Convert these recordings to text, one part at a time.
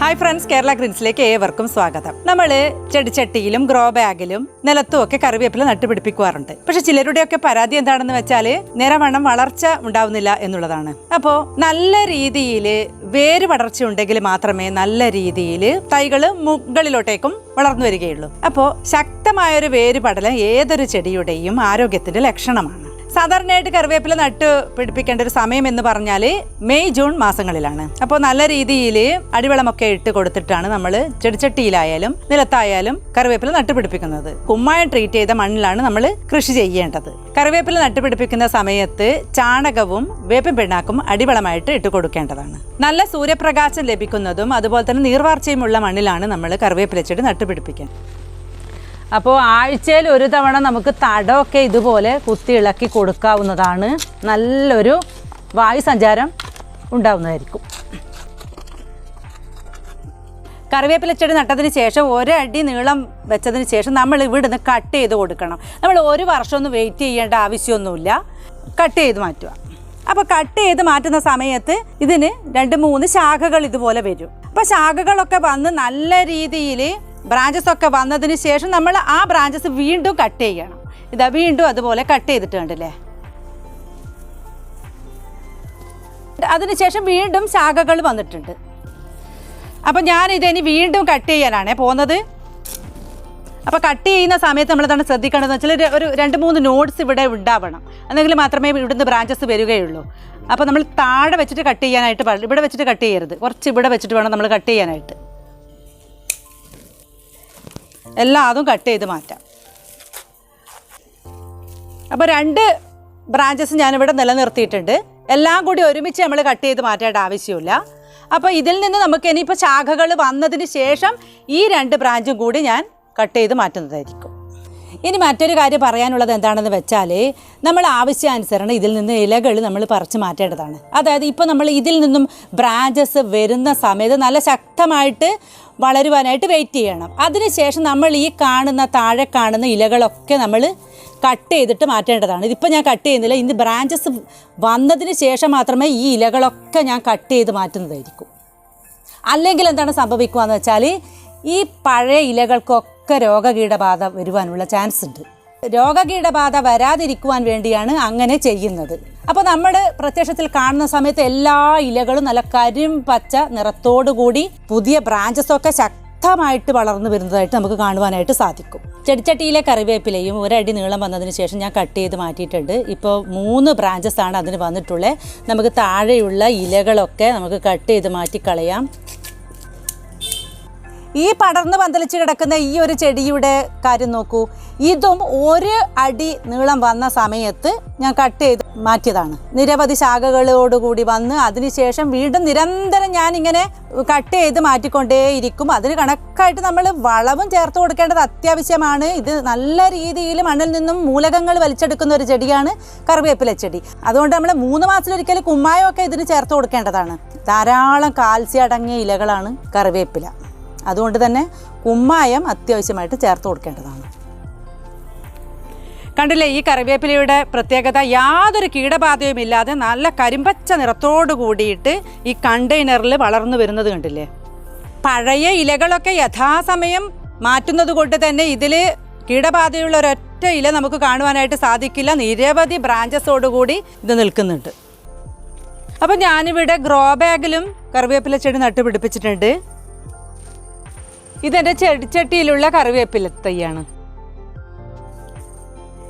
Hi friends Kerala ഗ്രീൻസിലേക്ക് ഏവർക്കും സ്വാഗതം. നമ്മൾ ചെടിച്ചട്ടിയിലും ഗ്രോ ബാഗിലും നിലത്തും ഒക്കെ കറിവേപ്പില നട്ടുപിടിപ്പിക്കാറുണ്ട് പക്ഷെ ചിലരുടെയൊക്കെ പരാതി എന്താണെന്ന് വെച്ചാൽ നിറവണ്ണം വളർച്ച ഉണ്ടാവുന്നില്ല എന്നുള്ളതാണ്. അപ്പോൾ നല്ല രീതിയിൽ വേര് വളർച്ച ഉണ്ടെങ്കിൽ മാത്രമേ നല്ല രീതിയിൽ തൈകൾ മുകളിലോട്ടേക്കും വളർന്നു വരികയുള്ളൂ. അപ്പോൾ ശക്തമായൊരു വേര് പടലം ഏതൊരു ചെടിയുടെയും ആരോഗ്യത്തിന്റെ ലക്ഷണമാണ്. സാധാരണയായിട്ട് കറിവേപ്പില നട്ട് പിടിപ്പിക്കേണ്ട ഒരു സമയം എന്ന് പറഞ്ഞാൽ മെയ് ജൂൺ മാസങ്ങളിലാണ്. അപ്പോൾ നല്ല രീതിയിൽ അടിവെള്ളമൊക്കെ ഇട്ട് കൊടുത്തിട്ടാണ് നമ്മൾ ചെടിച്ചട്ടിയിലായാലും നിലത്തായാലും കറിവേപ്പില നട്ടുപിടിപ്പിക്കുന്നത് കുമ്മായ ട്രീറ്റ് ചെയ്ത മണ്ണിലാണ് നമ്മൾ കൃഷി ചെയ്യേണ്ടത്. കറിവേപ്പില നട്ടുപിടിപ്പിക്കുന്ന സമയത്ത് ചാണകവും വേപ്പിൻ പിണ്ണാക്കും അടിവളമായിട്ട് ഇട്ട് കൊടുക്കേണ്ടതാണ്. നല്ല സൂര്യപ്രകാശം ലഭിക്കുന്നതും അതുപോലെ തന്നെ നീർവാർച്ചയുമുള്ള മണ്ണിലാണ് നമ്മൾ കറിവേപ്പില ചെടി നട്ടുപിടിപ്പിക്കുന്നത് അപ്പോൾ ആഴ്ചയിൽ ഒരു തവണ നമുക്ക് തടമൊക്കെ ഇതുപോലെ കുത്തി ഇളക്കി കൊടുക്കാവുന്നതാണ്. നല്ലൊരു വായു സഞ്ചാരം ഉണ്ടാവുന്നതായിരിക്കും. കറിവേപ്പില ചെടി നട്ടതിന് ശേഷം ഒരടി നീളം വെച്ചതിന് ശേഷം നമ്മൾ ഇവിടുന്ന് കട്ട് ചെയ്ത് കൊടുക്കണം. നമ്മൾ ഒരു വർഷമൊന്നും വെയിറ്റ് ചെയ്യേണ്ട ആവശ്യമൊന്നുമില്ല. കട്ട് ചെയ്ത് മാറ്റുക. അപ്പോൾ കട്ട് ചെയ്ത് മാറ്റുന്ന സമയത്ത് ഇതിന് രണ്ട് മൂന്ന് ശാഖകൾ ഇതുപോലെ വരും. അപ്പോൾ ശാഖകളൊക്കെ വന്ന് നല്ല രീതിയിൽ ബ്രാഞ്ചസ് ഒക്കെ വന്നതിന് ശേഷം നമ്മൾ ആ ബ്രാഞ്ചസ് വീണ്ടും കട്ട് ചെയ്യണം. ഇതാ വീണ്ടും അതുപോലെ കട്ട് ചെയ്തിട്ട് കണ്ടില്ലേ അതിനുശേഷം വീണ്ടും ശാഖകൾ വന്നിട്ടുണ്ട്. അപ്പം ഞാൻ ഇതിനി വീണ്ടും കട്ട് ചെയ്യാനാണേ പോകുന്നത് അപ്പോൾ കട്ട് ചെയ്യുന്ന സമയത്ത് നമ്മൾ എന്താണ് ശ്രദ്ധിക്കേണ്ടതെന്ന് വെച്ചാൽ ഒരു- രണ്ട് മൂന്ന് നോട്ട്സ് ഇവിടെ ഉണ്ടാവണം. എന്നെങ്കിൽ മാത്രമേ ഇവിടുന്ന് ബ്രാഞ്ചസ് വരികയുള്ളൂ. അപ്പോൾ നമ്മൾ താഴെ വെച്ചിട്ട് കട്ട് ചെയ്യാനായിട്ട് ഇവിടെ വെച്ചിട്ട് കട്ട് ചെയ്യരുത്. കുറച്ച് ഇവിടെ വെച്ചിട്ട് വേണം നമ്മൾ കട്ട് ചെയ്യാനായിട്ട്. എല്ലാം അതും കട്ട് ചെയ്ത് മാറ്റാം. അപ്പോൾ രണ്ട് ബ്രാഞ്ചസ് ഞാനിവിടെ നിലനിർത്തിയിട്ടുണ്ട്. എല്ലാം കൂടി ഒരുമിച്ച് നമ്മൾ കട്ട് ചെയ്ത് മാറ്റേണ്ട ആവശ്യമില്ല. അപ്പോൾ ഇതിൽ നിന്ന് നമുക്ക് ഇനിയിപ്പോൾ ശാഖകൾ വന്നതിന് ശേഷം ഈ രണ്ട് ബ്രാഞ്ചും കൂടി ഞാൻ കട്ട് ചെയ്ത് മാറ്റുന്നതായിരിക്കും. ഇനി മറ്റൊരു കാര്യം പറയാനുള്ളത് എന്താണെന്ന് വെച്ചാൽ നമ്മൾ ആവശ്യാനുസരണം ഇതിൽ നിന്ന് ഇലകൾ നമ്മൾ പറിച്ച് മാറ്റേണ്ടതാണ്. അതായത് ഇപ്പോൾ നമ്മൾ ഇതിൽ നിന്നും ബ്രാഞ്ചസ് വരുന്ന സമയത്ത് നല്ല ശക്തമായിട്ട് വളരുവാനായിട്ട് വെയിറ്റ് ചെയ്യണം. അതിനുശേഷം നമ്മൾ ഈ കാണുന്ന താഴെ കാണുന്ന ഇലകളൊക്കെ നമ്മൾ കട്ട് ചെയ്തിട്ട് മാറ്റേണ്ടതാണ്. ഇതിപ്പോൾ ഞാൻ കട്ട് ചെയ്യുന്നില്ല. ഇന്ന് ബ്രാഞ്ചസ് വന്നതിന് ശേഷം മാത്രമേ ഈ ഇലകളൊക്കെ ഞാൻ കട്ട് ചെയ്ത് മാറ്റുന്നതായിരിക്കും. അല്ലെങ്കിൽ എന്താണ് സംഭവിക്കുക എന്ന് വെച്ചാൽ ഈ പഴയ ഇലകൾക്കൊക്കെ രോഗകീടബാധ വരുവാനുള്ള ചാൻസ് ഉണ്ട്. രോഗകീടബാധ വരാതിരിക്കുവാൻ വേണ്ടിയാണ് അങ്ങനെ ചെയ്യുന്നത്. അപ്പോൾ നമ്മൾ പ്രത്യക്ഷത്തിൽ കാണുന്ന സമയത്ത് എല്ലാ ഇലകളും നല്ല കരിം പച്ച നിറത്തോടു കൂടി പുതിയ ബ്രാഞ്ചസ് ഒക്കെ ശക്തമായിട്ട് വളർന്നു വരുന്നതായിട്ട് നമുക്ക് കാണുവാനായിട്ട് സാധിക്കും. ചെടിച്ചട്ടിയിലെ കറിവേപ്പിലയും ഒരടി നീളം വന്നതിന് ശേഷം ഞാൻ കട്ട് ചെയ്ത് മാറ്റിയിട്ടുണ്ട്. ഇപ്പോൾ മൂന്ന് ബ്രാഞ്ചസ് ആണ് അതിന് വന്നിട്ടുള്ളത് നമുക്ക് താഴെയുള്ള ഇലകളൊക്കെ നമുക്ക് കട്ട് ചെയ്ത് മാറ്റിക്കളയാം ഈ പടർന്ന് പന്തലിച്ച് കിടക്കുന്ന ഈ ഒരു ചെടിയുടെ കാര്യം നോക്കൂ. ഇതും ഒരു അടി നീളം വന്ന സമയത്ത് ഞാൻ കട്ട് ചെയ്ത് മാറ്റിയതാണ്. നിരവധി ശാഖകളോടുകൂടി വന്ന് അതിനുശേഷം വീണ്ടും നിരന്തരം ഞാൻ ഇങ്ങനെ കട്ട് ചെയ്ത് മാറ്റിക്കൊണ്ടേയിരിക്കും അതിന് കണക്കായിട്ട് നമ്മൾ വളവും ചേർത്ത് കൊടുക്കേണ്ടത് അത്യാവശ്യമാണ്. ഇത് നല്ല രീതിയിൽ മണ്ണിൽ നിന്നും മൂലകങ്ങൾ വലിച്ചെടുക്കുന്ന ഒരു ചെടിയാണ് കറിവേപ്പില ചെടി. അതുകൊണ്ട് നമ്മൾ മൂന്ന് മാസത്തിലൊരിക്കൽ കുമ്മായമൊക്കെ ഇതിന് ചേർത്ത് കൊടുക്കേണ്ടതാണ്. ധാരാളം കാൽസ്യം അടങ്ങിയ ഇലകളാണ് കറിവേപ്പില. അതുകൊണ്ട് തന്നെ കുമ്മായം അത്യാവശ്യമായിട്ട് ചേർത്ത് കൊടുക്കേണ്ടതാണ്. കണ്ടില്ലേ ഈ കറിവേപ്പിലയുടെ പ്രത്യേകത യാതൊരു കീടബാധയും ഇല്ലാതെ നല്ല കരിമ്പച്ച നിറത്തോട് കൂടിയിട്ട് ഈ കണ്ടെയ്നറിൽ വളർന്നു വരുന്നത് കണ്ടില്ലേ? പഴയ ഇലകളൊക്കെ യഥാസമയം മാറ്റുന്നത് കൊണ്ട് തന്നെ ഇതിൽ കീടബാധയുള്ള ഒരൊറ്റ ഇല നമുക്ക് കാണുവാനായിട്ട് സാധിക്കില്ല. നിരവധി ബ്രാഞ്ചസോടുകൂടി ഇത് നിൽക്കുന്നുണ്ട്. അപ്പം ഞാനിവിടെ ഗ്രോ ബാഗിലും കറിവേപ്പില ചെടി നട്ടുപിടിപ്പിച്ചിട്ടുണ്ട്. ഇതെന്റെ ചെടിച്ചട്ടിയിലുള്ള കറിവേപ്പില തൈയാണ്.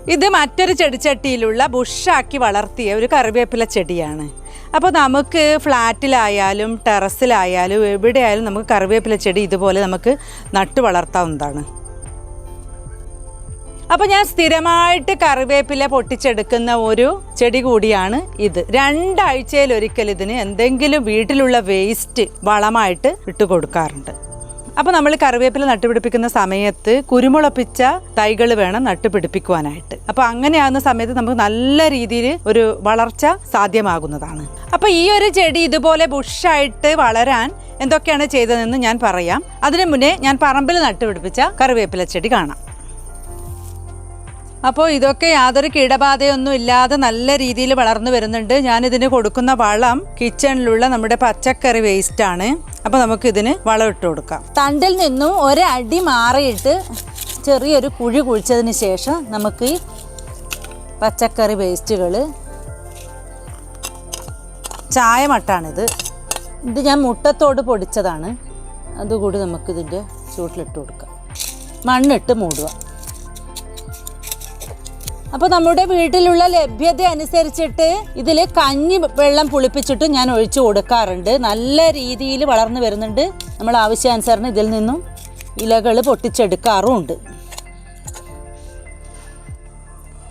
ഇത് മറ്റൊരു ചെടിച്ചട്ടിയിലുള്ള ബുഷാക്കി വളർത്തിയ ഒരു കറിവേപ്പില ചെടിയാണ്. അപ്പോൾ നമുക്ക് ഫ്ലാറ്റിലായാലും ടെറസിലായാലും എവിടെയായാലും നമുക്ക് കറിവേപ്പില ചെടി ഇതുപോലെ നമുക്ക് നട്ടു വളർത്താവുന്നതാണ്. അപ്പോൾ ഞാൻ സ്ഥിരമായിട്ട് കറിവേപ്പില പൊട്ടിച്ചെടുക്കുന്ന ഒരു ചെടി കൂടിയാണ് ഇത്. രണ്ടാഴ്ചയിലൊരിക്കൽ ഇതിന് എന്തെങ്കിലും വീട്ടിലുള്ള വേസ്റ്റ് വളമായിട്ട് ഇട്ട് കൊടുക്കാറുണ്ട് അപ്പോൾ നമ്മൾ കറിവേപ്പില നട്ടുപിടിപ്പിക്കുന്ന സമയത്ത് കുരുമുളപ്പിച്ച തൈകൾ വേണം നട്ടുപിടിപ്പിക്കുവാനായിട്ട്. അപ്പോൾ അങ്ങനെയാകുന്ന സമയത്ത് നമുക്ക് നല്ല രീതിയിൽ ഒരു വളർച്ച സാധ്യമാകുന്നതാണ്. അപ്പോൾ ഈ ഒരു ചെടി ഇതുപോലെ ബുഷായിട്ട് വളരാൻ എന്തൊക്കെയാണ് ചെയ്തതെന്ന് ഞാൻ പറയാം. അതിനു മുന്നേ ഞാൻ പറമ്പിൽ നട്ടുപിടിപ്പിച്ച കറിവേപ്പില ചെടി കാണാം. അപ്പോൾ ഇതൊക്കെ യാതൊരു കീടബാധയൊന്നും ഇല്ലാതെ നല്ല രീതിയിൽ വളർന്നു വരുന്നുണ്ട്. ഞാനിതിന് കൊടുക്കുന്ന വളം കിച്ചണിലുള്ള നമ്മുടെ പച്ചക്കറി വേസ്റ്റ് ആണ്. അപ്പോൾ നമുക്കിതിന് വളം ഇട്ട് കൊടുക്കാം. തണ്ടിൽ നിന്നും ഒരടി മാറിയിട്ട് ചെറിയൊരു കുഴി കുഴിച്ചതിന് ശേഷം നമുക്ക് ഈ പച്ചക്കറി വേസ്റ്റുകൾ ചായമട്ടാണിത് ഇത് ഞാൻ മുട്ടത്തോട് പൊടിച്ചതാണ്. അതുകൂടി നമുക്കിതിന്റെ ചൂട്ടിലിട്ട് കൊടുക്കാം. മണ്ണിട്ട് മൂടുക. അപ്പോൾ നമ്മുടെ വീട്ടിലുള്ള ലഭ്യത അനുസരിച്ചിട്ട് ഇതിൽ കഞ്ഞി വെള്ളം പുളിപ്പിച്ചിട്ട് ഞാൻ ഒഴിച്ചു കൊടുക്കാറുണ്ട്. നല്ല രീതിയിൽ വളർന്നു വരുന്നുണ്ട്. നമ്മൾ ആവശ്യാനുസരണം ഇതിൽ നിന്നും ഇലകൾ പൊട്ടിച്ചെടുക്കാറുമുണ്ട്.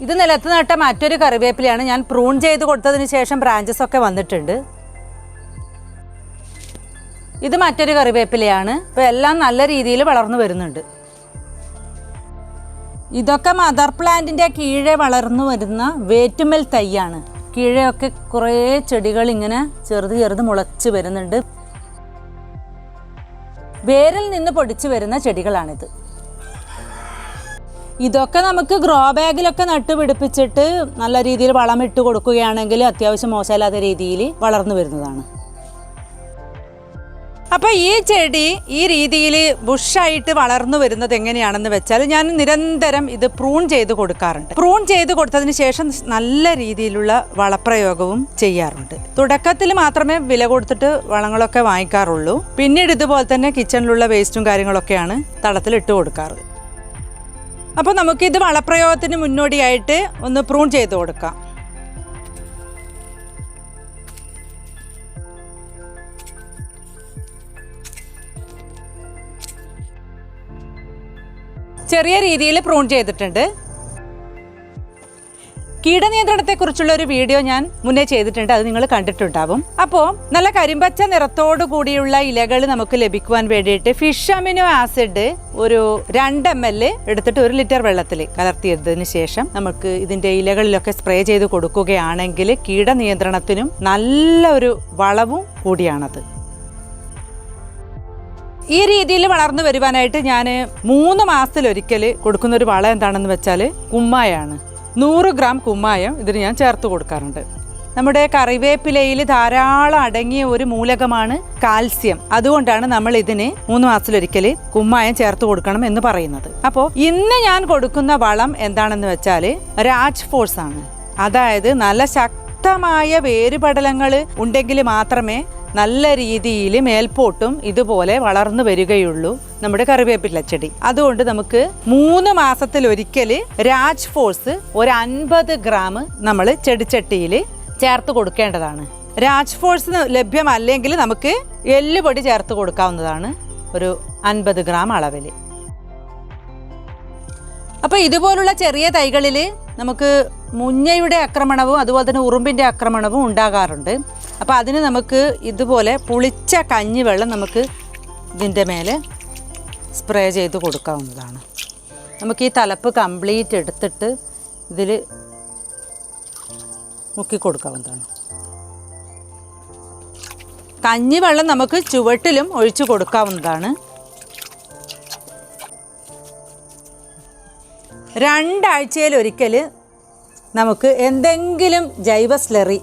ഇത് നിലത്ത് നട്ട മറ്റൊരു കറിവേപ്പിലയാണ് ഞാൻ പ്രൂൺ ചെയ്ത് കൊടുത്തതിന് ശേഷം ബ്രാഞ്ചസ് ഒക്കെ വന്നിട്ടുണ്ട്. ഇത് മറ്റൊരു കറിവേപ്പിലയാണ്. ഇപ്പോൾ എല്ലാം നല്ല രീതിയിൽ വളർന്നു വരുന്നുണ്ട്. ഇതൊക്കെ മദർ പ്ലാന്റിന്റെ കീഴെ വളർന്നു വരുന്ന വേറ്റുമൽ തൈയാണ്. കീഴെയൊക്കെ കുറേ ചെടികൾ ഇങ്ങനെ ചെറുത് ചെറുത് മുളച്ച് വരുന്നുണ്ട്. വേരിൽ നിന്ന് പൊടിച്ചു വരുന്ന ചെടികളാണിത്. ഇതൊക്കെ നമുക്ക് ഗ്രോ ബാഗിലൊക്കെ നട്ടുപിടിപ്പിച്ചിട്ട് നല്ല രീതിയിൽ വളമിട്ട് കൊടുക്കുകയാണെങ്കിൽ അത്യാവശ്യം മോശമില്ലാത്ത രീതിയിൽ വളർന്നു വരുന്നതാണ്. അപ്പോൾ ഈ ചെടി ഈ രീതിയിൽ ബുഷായിട്ട് വളർന്നു വരുന്നത് എങ്ങനെയാണെന്ന് വെച്ചാൽ ഞാൻ നിരന്തരം ഇത് പ്രൂൺ ചെയ്ത് കൊടുക്കാറുണ്ട്. പ്രൂൺ ചെയ്ത് കൊടുത്തതിന് ശേഷം നല്ല രീതിയിലുള്ള വളപ്രയോഗവും ചെയ്യാറുണ്ട്. തുടക്കത്തിൽ മാത്രമേ വില കൊടുത്തിട്ട് വളങ്ങളൊക്കെ വാങ്ങിക്കാറുള്ളൂ. പിന്നീട് ഇതുപോലെ തന്നെ കിച്ചണിലുള്ള വേസ്റ്റും കാര്യങ്ങളൊക്കെയാണ് തളത്തിൽ ഇട്ട് കൊടുക്കാറ്. അപ്പോൾ നമുക്കിത് വളപ്രയോഗത്തിന് മുന്നോടിയായിട്ട് ഒന്ന് പ്രൂൺ ചെയ്ത് കൊടുക്കാം. ചെറിയ രീതിയിൽ പ്രൂൺ ചെയ്തിട്ടുണ്ട്. കീടനിയന്ത്രണത്തെക്കുറിച്ചുള്ള ഒരു വീഡിയോ ഞാൻ മുന്നേ ചെയ്തിട്ടുണ്ട്. അത് നിങ്ങൾ കണ്ടിട്ടുണ്ടാവും. അപ്പോൾ നല്ല കരിമ്പച്ച നിറത്തോടു കൂടിയുള്ള ഇലകൾ നമുക്ക് ലഭിക്കുവാൻ വേണ്ടിയിട്ട് ഫിഷ് അമിനോ ആസിഡ് ഒരു രണ്ട് എം എൽ എടുത്തിട്ട് ഒരു ലിറ്റർ വെള്ളത്തിൽ കലർത്തിയതിന് ശേഷം നമുക്ക് ഇതിന്റെ ഇലകളിലൊക്കെ സ്പ്രേ ചെയ്ത് കൊടുക്കുകയാണെങ്കിൽ കീടനിയന്ത്രണത്തിനും നല്ല ഒരു വളവും കൂടിയാണത്. ഈ രീതിയിൽ വളർന്നു വരുവാനായിട്ട് ഞാൻ മൂന്ന് മാസത്തിലൊരിക്കൽ കൊടുക്കുന്ന ഒരു വളം എന്താണെന്ന് വെച്ചാൽ കുമ്മായാണ്. നൂറ് ഗ്രാം കുമ്മായം ഇതിന് ഞാൻ ചേർത്ത് കൊടുക്കാറുണ്ട്. നമ്മുടെ കറിവേപ്പിലയിൽ ധാരാളം അടങ്ങിയ ഒരു മൂലകമാണ് കാൽസ്യം. അതുകൊണ്ടാണ് നമ്മൾ ഇതിന് മൂന്ന് മാസത്തിലൊരിക്കൽ കുമ്മായം ചേർത്ത് കൊടുക്കണം എന്ന് പറയുന്നത്. അപ്പോൾ ഇന്ന് ഞാൻ കൊടുക്കുന്ന വളം എന്താണെന്ന് വെച്ചാൽ രാജ് ഫോഴ്സ് ആണ് അതായത് നല്ല ശക്തമായ വേരുപടലങ്ങൾ ഉണ്ടെങ്കിൽ മാത്രമേ നല്ല രീതിയിൽ മേൽപോട്ടും ഇതുപോലെ വളർന്നു വരികയുള്ളൂ നമ്മുടെ കറിവേപ്പില ചെടി. അതുകൊണ്ട് നമുക്ക് മൂന്ന് മാസത്തിൽ ഒരിക്കൽ രാജ് ഫോഴ്സ് ഒരു അൻപത് ഗ്രാം നമ്മൾ ചെടിച്ചട്ടിയിൽ ചേർത്ത് കൊടുക്കേണ്ടതാണ്. രാജ് ഫോഴ്സ് ലഭ്യമല്ലെങ്കിൽ നമുക്ക് എല്ലുപൊടി ചേർത്ത് കൊടുക്കാവുന്നതാണ് ഒരു അൻപത് ഗ്രാം അളവിൽ. അപ്പോൾ ഇതുപോലുള്ള ചെറിയ തൈകളിൽ നമുക്ക് മുഞ്ഞയുടെ ആക്രമണവും അതുപോലെ തന്നെ ഉറുമ്പിന്റെ ആക്രമണവും ഉണ്ടാകാറുണ്ട്. അപ്പോൾ അതിന് നമുക്ക് ഇതുപോലെ പുളിച്ച കഞ്ഞി വെള്ളം നമുക്ക് ഇതിന്റെ മേലെ സ്പ്രേ ചെയ്ത് കൊടുക്കാവുന്നതാണ്. നമുക്ക് ഈ തലപ്പ് കംപ്ലീറ്റ് എടുത്തിട്ട് ഇതിൽ മുക്കി കൊടുക്കാവുന്നതാണ്. കഞ്ഞിവെള്ളം നമുക്ക് ചുവട്ടിലും ഒഴിച്ചു കൊടുക്കാവുന്നതാണ്. രണ്ടാഴ്ചയിലൊരിക്കൽ നമുക്ക് എന്തെങ്കിലും ജൈവ സ്ലറി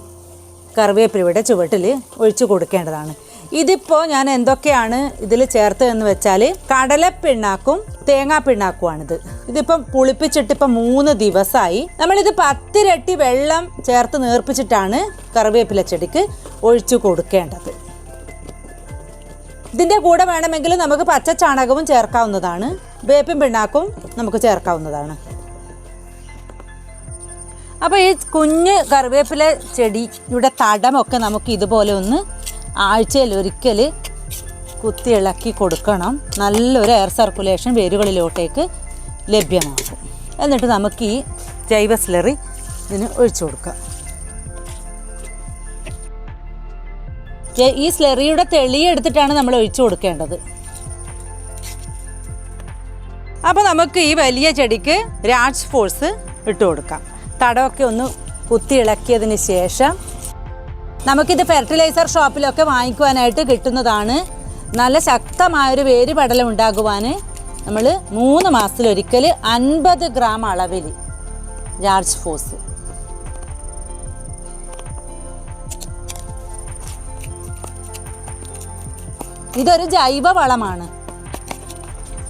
കറിവേപ്പിലയുടെ ചുവട്ടിൽ ഒഴിച്ചു കൊടുക്കേണ്ടതാണ്. ഇതിപ്പോൾ ഞാൻ എന്തൊക്കെയാണ് ഇതിൽ ചേർത്തതെന്ന് വെച്ചാൽ കടല പിണ്ണാക്കും തേങ്ങാ പിണ്ണാക്കുമാണിത് ഇതിപ്പം പുളിപ്പിച്ചിട്ട് ഇപ്പം മൂന്ന് ദിവസമായി നമ്മളിത് പത്തിരട്ടി വെള്ളം ചേർത്ത് നേർപ്പിച്ചിട്ടാണ് കറിവേപ്പില ചെടിക്ക് ഒഴിച്ചു കൊടുക്കേണ്ടത്. ഇതിന്റെ കൂടെ വേണമെങ്കിൽ നമുക്ക് പച്ച ചാണകവും ചേർക്കാവുന്നതാണ്. വേപ്പിൻ പിണ്ണാക്കും നമുക്ക് ചേർക്കാവുന്നതാണ്. അപ്പോൾ ഈ കുഞ്ഞ് കറിവേപ്പില ചെടിയുടെ തടമൊക്കെ നമുക്ക് ഇതുപോലെ ഒന്ന് ആഴ്ചയിൽ ഒരിക്കൽ കുത്തി ഇളക്കി കൊടുക്കണം. നല്ലൊരു എയർ സർക്കുലേഷൻ വേരുകളിലോട്ടേക്ക് ലഭ്യമാകും. എന്നിട്ട് നമുക്ക് ഈ ജൈവ സ്ലറി ഇതിന് ഒഴിച്ചു കൊടുക്കാം. ഈ സ്ലറിയുടെ തെളിയെടുത്തിട്ടാണ് നമ്മൾ ഒഴിച്ചു കൊടുക്കേണ്ടത്. അപ്പോൾ നമുക്ക് ഈ വലിയ ചെടിക്ക് രാജ് ഫോഴ്സ് ഇട്ട് കൊടുക്കാം. തടമൊക്കെ ഒന്ന് കുത്തി ഇളക്കിയതിന് ശേഷം നമുക്കിത് ഫെർട്ടിലൈസർ ഷോപ്പിലൊക്കെ വാങ്ങിക്കുവാനായിട്ട് കിട്ടുന്നതാണ്. നല്ല ശക്തമായൊരു വേര് പടലം ഉണ്ടാകുവാൻ നമ്മൾ മൂന്ന് മാസത്തിലൊരിക്കൽ അൻപത് ഗ്രാം അളവിൽ ജാർജ് ഫോസ് ഇതൊരു ജൈവ വളമാണ്.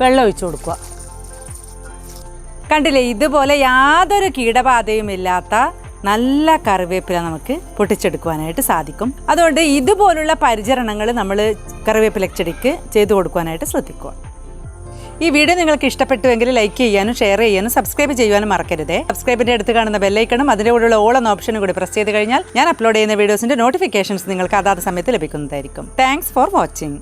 വെള്ളം ഒഴിച്ചു കൊടുക്കുക. കണ്ടില്ലേ ഇതുപോലെ യാതൊരു കീടബാധയും ഇല്ലാത്ത നല്ല കറിവേപ്പില നമുക്ക് പൊട്ടിച്ചെടുക്കുവാനായിട്ട് സാധിക്കും. അതുകൊണ്ട് ഇതുപോലുള്ള പരിചരണങ്ങൾ നമ്മൾ കറിവേപ്പില ചെടിക്ക് ചെയ്തു കൊടുക്കുവാനായിട്ട് ശ്രദ്ധിക്കുക. ഈ വീഡിയോ നിങ്ങൾക്ക് ഇഷ്ടപ്പെട്ടുവെങ്കിൽ ലൈക്ക് ചെയ്യാനും ഷെയർ ചെയ്യാനും സബ്സ്ക്രൈബ് ചെയ്യാനും മറക്കരുത്. സബ്സ്ക്രൈബിന്റെ അടുത്ത് കാണുന്ന ബെല്ലൈക്കണം അതിന്റെ കൂടെയുള്ള ഓൾ എന്ന ഓപ്ഷനും കൂടി പ്രസ് ചെയ്ത് കഴിഞ്ഞാൽ ഞാൻ അപ്ലോഡ് ചെയ്യുന്ന വീഡിയോസിന്റെ നോട്ടിഫിക്കേഷൻസ് നിങ്ങൾക്ക് അതാത് സമയത്ത് ലഭിക്കുന്നതായിരിക്കും. Thanks for watching.